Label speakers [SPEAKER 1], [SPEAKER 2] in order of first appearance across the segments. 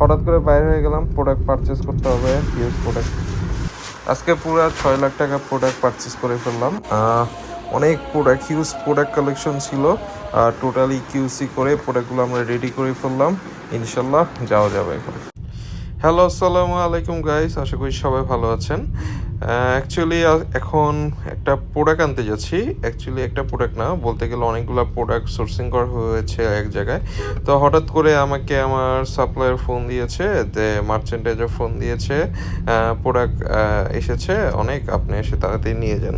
[SPEAKER 1] হঠাৎ করে বাইরে হয়ে গেলাম প্রোডাক্ট পারচেস করতে হবে ইউজ প্রোডাক্ট আজকে পুরো ছয় লাখ টাকা প্রোডাক্ট পারচেস করে ফেললাম। অনেক প্রোডাক্ট হিউজ প্রোডাক্ট কালেকশন ছিল। আর টোটালি কিউসি করে প্রোডাক্টগুলো আমরা রেডি করে ফেললাম। ইনশাল্লাহ যাওয়া যাবে এখন। হ্যালো আসসালামু আলাইকুম গাইস আশা করি সবাই ভালো আছেন। অ্যাকচুয়ালি এখন একটা প্রোডাক্ট আনতে যাচ্ছি। অ্যাকচুয়ালি একটা প্রোডাক্ট না, বলতে গেলে অনেকগুলো প্রোডাক্ট সোর্সিং করা হয়েছে এক জায়গায়। তো হঠাৎ করে আমাকে আমার সাপ্লায়ার ফোন দিয়েছে যে মার্চেন্টাইজার ফোন দিয়েছে প্রোডাক্ট এসেছে, অনেক, আপনি এসে তাড়াতাড়ি নিয়ে যান।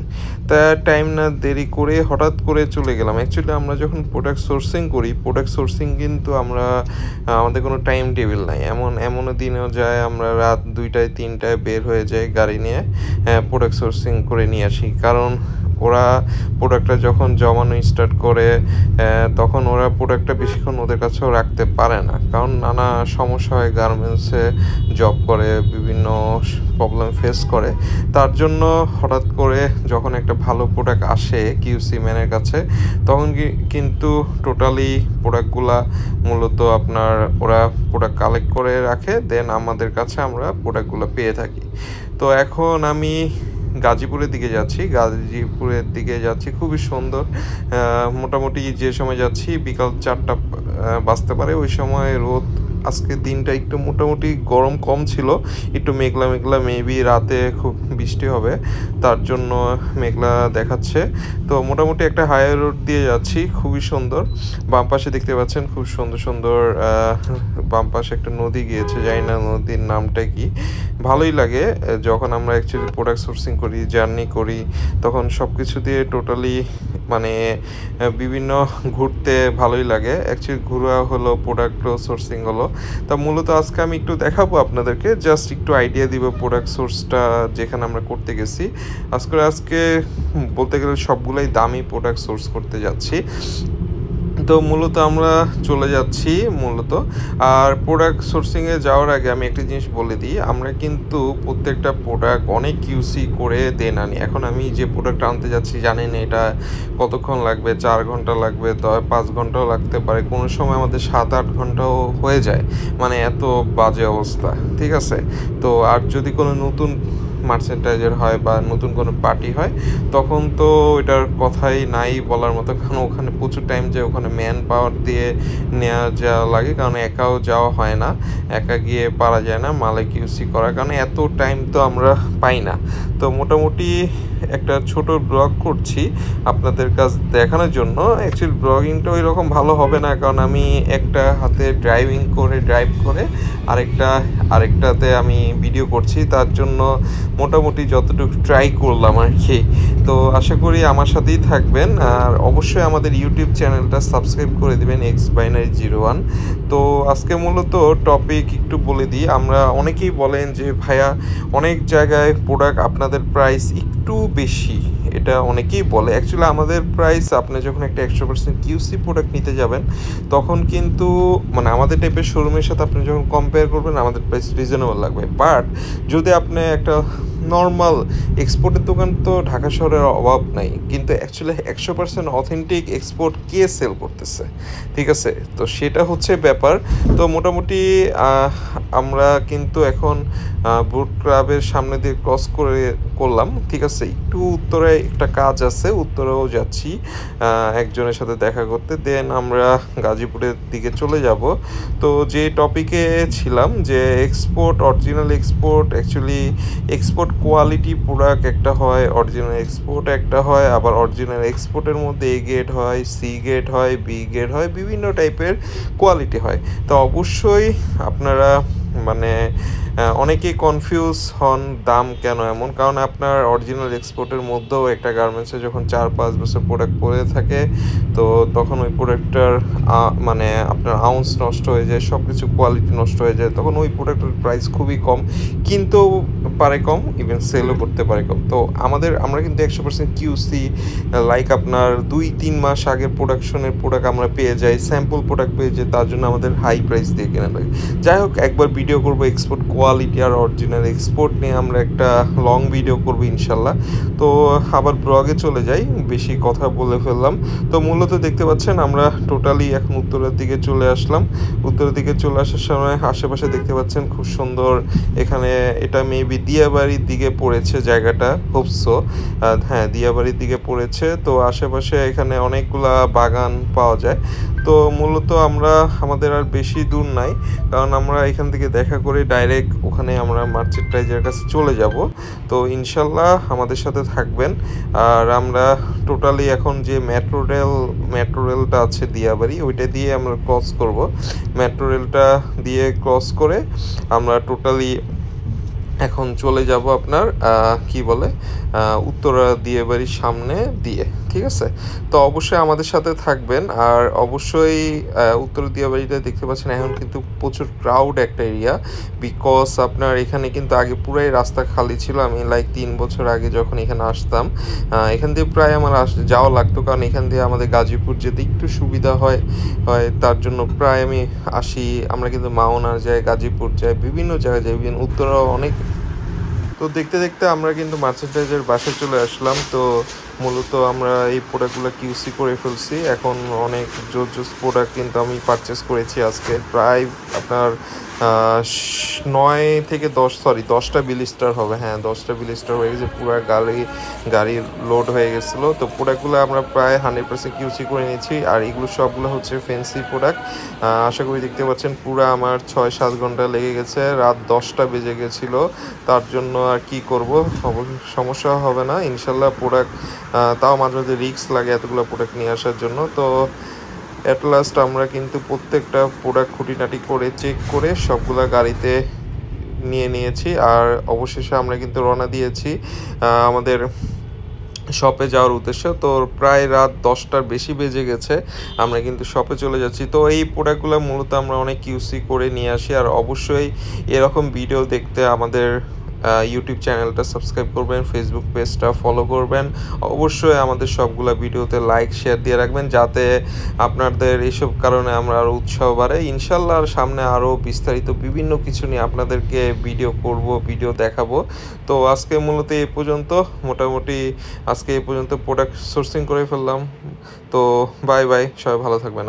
[SPEAKER 1] তা টাইম না দেরি করে হঠাৎ করে চলে গেলাম। অ্যাকচুয়ালি আমরা যখন প্রোডাক্ট সোর্সিং করি প্রোডাক্ট সোর্সিং কিন্তু আমরা আমাদের কোনো টাইম টেবিল নাই। এমন, এমনও দিনেও যায়, আমরা রাত দুইটায়, তিনটায় বের হয়ে যাই গাড়ি নিয়ে। প্রোডাক্ট সোর্সিং করে নিয়ে আসি। কারণ ওরা প্রোডাক্টটা যখন জমানো স্টার্ট করে তখন ওরা প্রোডাক্টটা বেশিক্ষণ ওদের কাছেও রাখতে পারে না। কারণ নানা সমস্যা হয় গার্মেন্টসে জব করে, বিভিন্ন প্রবলেম ফেস করে। তার জন্য হঠাৎ করে যখন একটা ভালো প্রোডাক্ট আসে কিউসি ম্যানের কাছে, তখন কিন্তু টোটালি প্রোডাক্টগুলা মূলত আপনার ওরা প্রোডাক্ট কালেক্ট করে রাখে দেন আমাদের কাছে আমরা প্রোডাক্টগুলো পেয়ে থাকি। তো এখন আমি গাজীপুরের দিকে যাচ্ছি। গাজীপুরের দিকে যাচ্ছি, খুবই সুন্দর। মোটামুটি যে সময় যাচ্ছি, বিকাল চারটা বাজতে পারে। ওই সময় রোদ আজকে দিনটা একটু মোটামুটি গরম কম ছিল, একটু মেঘলা মেঘলা মেবি রাতে খুব বৃষ্টি হবে, তার জন্য মেঘলা দেখাচ্ছে। তো মোটামুটি একটা হাই রোড দিয়ে যাচ্ছি, খুবই সুন্দর। বাম পাশে দেখতে পাচ্ছেন খুব সুন্দর সুন্দর বাম পাশে একটা নদী গিয়েছে, জানি না নদীর নামটা কি। ভালোই লাগে, যখন আমরা অ্যাকচুয়ালি প্রোডাক্ট সোর্সিং করি জার্নি করি, তখন সব কিছু দিয়ে টোটালি মানে বিভিন্ন ঘুরতে ভালোই লাগে। অ্যাকচুয়ালি ঘুরা হলো প্রোডাক্ট সোর্সিং হলো। তা মূলত আজকে আমি একটু দেখাবো আপনাদেরকে। জাস্ট একটু আইডিয়া দিব প্রোডাক্ট সোর্সটা যেখানে আমরা করতে গেছি। আজকে আজকে, বলতে গেলে সবগুলাই দামি প্রোডাক্ট সোর্স করতে যাচ্ছি। তো মূলত আমরা চলে যাচ্ছি মূলত। আর প্রোডাক্ট সোর্সিংয়ে যাওয়ার আগে আমি একটা জিনিস বলে দিই, আমরা কিন্তু প্রত্যেকটা প্রোডাক্ট অনেক ইউসি করে দেন আনি। এখন আমি যে প্রোডাক্ট আনতে যাচ্ছি, জানেন এটা কতক্ষণ লাগবে? চার ঘণ্টা লাগবে পাঁচ ঘন্টাও লাগতে পারে। কোনো সময় আমাদের সাত, আট ঘন্টাও হয়ে যায়। মানে এত বাজে অবস্থা, ঠিক আছে? তো আর যদি কোনো নতুন মার্চেন্টাইজার হয় বা নতুন কোনো পার্টি হয়, তখন তো এটার কথাই নাই বলার মতো, কারণ ওখানে প্রচুর টাইম যায় ওখানে ম্যান পাওয়ার দিয়ে নেওয়া যাওয়া লাগে, কারণ একাও যাওয়া হয় না, একা গিয়ে পারা যায় না, মালিক ইউসি করার কারণে এত টাইম তো আমরা পাই না। তো মোটামুটি একটা ছোট ব্লগ করছি আপনাদের কাছ দেখানোর জন্য। অ্যাকচুয়ালি ব্লগিংটা ওই রকম ভালো হবে না, কারণ আমি একটা হাতে ড্রাইভিং করে ড্রাইভ করে, আরেকটা, আরেকটাতে আমি ভিডিও করছি, তার জন্য মোটামুটি যতটুকু ট্রাই করলাম আর কি। তো আশা করি আমার সাথেই থাকবেন। আর অবশ্যই আমাদের ইউটিউব চ্যানেলটা সাবস্ক্রাইব করে দিবেন এক্স বাইনারি জিরো ওয়ান তো আজকে মূলত টপিক একটু বলে দিই। আমরা অনেকেই বলেন যে, ভাইয়া, অনেক জায়গায় প্রোডাক্ট আপনাদের প্রাইস একটু বেশি। এটা অনেকেই বলে। অ্যাকচুয়ালি আমাদের প্রাইস আপনি যখন একটা একশো পার্সেন্ট কিউসি প্রোডাক্ট নিতে যাবেন, তখন কিন্তু মানে আমাদের টাইপের শোরুমের সাথে আপনি যখন কম্পেয়ার করবেন, আমাদের প্রাইস রিজনেবল লাগবে। বাট যদি আপনি একটা নর্মাল এক্সপোর্টের দোকান তো ঢাকা শহরের অভাব নাই। কিন্তু অ্যাকচুয়ালি একশো পার্সেন্ট অথেন্টিক এক্সপোর্ট কে সেল করতেছে? ঠিক আছে? তো সেটা হচ্ছে ব্যাপার। তো মোটামুটি আমরা কিন্তু এখন বুট ক্লাবের সামনে দিয়ে ক্রস করে করলাম। ঠিক আছে? একটু উত্তরে একটা কাজ আছে, উত্তরেও যাচ্ছি একজনের সাথে দেখা করতে। দেন আমরা গাজীপুরের দিকে চলে যাব। তো যে টপিকে ছিলাম যে export original export actually export quality product একটা হয় অরিজিনাল এক্সপোর্ট একটা হয়, আবার অরিজিনাল এক্সপোর্টের মধ্যে এ গ্রেড হয় সি গ্রেড হয় বি গ্রেড হয়, বিভিন্ন টাইপের কোয়ালিটি হয়। তো অবশ্যই আপনারা মানে অনেকেই কনফিউজ হন দাম কেন এমন। কারণ আপনার অরিজিনাল এক্সপোর্টের মধ্যেও একটা গার্মেন্টসে যখন চার পাঁচ বছর প্রোডাক্ট পরে থাকে, তো তখন ওই প্রোডাক্টটার মানে আপনার আউন্স নষ্ট হয়ে যায় সব কিছু কোয়ালিটি নষ্ট হয়ে যায়, তখন ওই প্রোডাক্টের প্রাইস খুবই কম। কিন্তু পারে কম ইভেন সেলও করতে পারে কম। তো আমাদের, আমরা কিন্তু একশো পার্সেন্ট কিউসি লাইক আপনার দুই তিন মাস আগের প্রোডাকশনের প্রোডাক্ট আমরা পেয়ে যাই স্যাম্পল প্রোডাক্ট পেয়ে যাই, তার জন্য আমাদের হাই প্রাইস দিয়ে কেনা লাগে। যাই হোক, একবার ভিডিও করব এক্সপোর্ট কোয়ালিটি আর অরিজিনাল এক্সপোর্ট নিয়ে আমরা একটা লং ভিডিও করব ইনশাল্লাহ। তো আবার ব্লগে চলে যাই, বেশি কথা বলে ফেললাম। তো মূলত দেখতে পাচ্ছেন আমরা টোটালি এখন উত্তরের দিকে চলে আসলাম। উত্তরের দিকে চলে আসার সময় আশেপাশে দেখতে পাচ্ছেন খুব সুন্দর এখানে এটা মেবি দিয়াবাড়ির দিকে পড়েছে জায়গাটা হোপসো হ্যাঁ দিয়াবাড়ির দিকে পড়েছে। তো আশেপাশে এখানে অনেকগুলা বাগান পাওয়া যায়। তো মূলত আমরা, আমাদের আর বেশি দূর নাই। কারণ আমরা এখান থেকে দেখা করে ডাইরেক্ট ওখানে আমরা মার্চেন্টাইজের কাছে চলে যাব। তো ইনশাল্লাহ আমাদের সাথে থাকবেন। আর আমরা টোটালি এখন যে মেট্রো রেল মেট্রো রেলটা আছে দিয়াবাড়ি, ওইটা দিয়ে আমরা ক্রস করব। মেট্রো রেলটা দিয়ে ক্রস করে আমরা টোটালি এখন চলে যাব আপনার কি বলে উত্তরা দিয়ে বাড়ির সামনে দিয়ে, ঠিক আছে? তো অবশ্যই আমাদের সাথে থাকবেন আর অবশ্যই উত্তর উত্তরা দিয়ে বাড়িটা দেখতে পাচ্ছেন, এখন কিন্তু প্রচুর ক্রাউড একটা এরিয়া বিকজ আপনার এখানে কিন্তু আগে পুরাই রাস্তা খালি ছিল। আমি লাইক তিন বছর আগে যখন এখানে আসতাম এখান দিয়ে প্রায় আমার আস, যাওয়া লাগতো কারণ এখান দিয়ে আমাদের গাজীপুর যেতে একটু সুবিধা হয় হয় তার জন্য প্রায় আমি আসি। আমরা কিন্তু মাওনার যাই, গাজীপুর যাই, বিভিন্ন জায়গায় যাই। বিভিন্ন উত্তরাও অনেক তো দেখতে দেখতে আমরা কিন্তু মার্সেডাইজের বাসে চলে আসলাম। তো মূলত আমরা এই প্রোডাক্টগুলো কিউসি করে ফেলছি। এখন অনেক জোর জোস প্রোডাক্ট কিন্তু আমি পারচেস করেছি আজকে। প্রায় আপনার নয় থেকে দশ সরি দশটা বিলিস্টার হবে। হ্যাঁ দশটা বিলিস্টার হয়ে গেছে। পুরো গাড়ি গাড়ি লোড হয়ে গেছিল। তো প্রোডাক্টগুলো আমরা প্রায় হান্ড্রেড পার্সেন্ট কিউসি করে নিয়েছি। আর এগুলো সবগুলো হচ্ছে ফেন্সি প্রোডাক্ট আশা করি দেখতে পাচ্ছেন, পুরো আমার ছয় সাত ঘণ্টা লেগে গেছে। রাত দশটা বেজে গেছিল। তার জন্য আর কি করব? সমস্যা হবে না। ইনশাল্লাহ প্রোডাক্ট তাও মাঝে মাঝে রিস্ক লাগে এতগুলো প্রোডাক্ট নিয়ে আসার জন্য। তো অ্যাট লাস্ট আমরা কিন্তু প্রত্যেকটা প্রোডাক্ট খুঁটিনাটি করে চেক করে সবগুলা গাড়িতে নিয়ে নিয়েছি। আর অবশেষে আমরা কিন্তু রওনা দিয়েছি আমাদের শপে যাওয়ার উদ্দেশ্যে। তো প্রায় রাত দশটার বেশি বেজে গেছে, আমরা কিন্তু শপে চলে যাচ্ছি। তো এই প্রোডাক্টগুলো মূলত আমরা অনেক ইউসি করে নিয়ে আসি। আর অবশ্যই এরকম ভিডিও দেখতে আমাদের ইউটিউব চ্যানেলটা সাবস্ক্রাইব করবেন ফেসবুক পেজটা ফলো করবেন। অবশ্যই আমাদের সবগুলা ভিডিওতে লাইক শেয়ার দিয়ে রাখবেন, যাতে আপনাদের এইসব কারণে আমরা আরও উৎসাহ বাড়ে ইনশাল্লাহ আর সামনে আরও বিস্তারিত বিভিন্ন কিছু নিয়ে আপনাদেরকে ভিডিও করব ভিডিও দেখাবো। তো আজকে মূলত এই পর্যন্ত। মোটামুটি আজকে এই পর্যন্ত প্রোডাক্ট সোর্সিং করে ফেললাম। তো বাই বাই সবাই ভালো থাকবেন।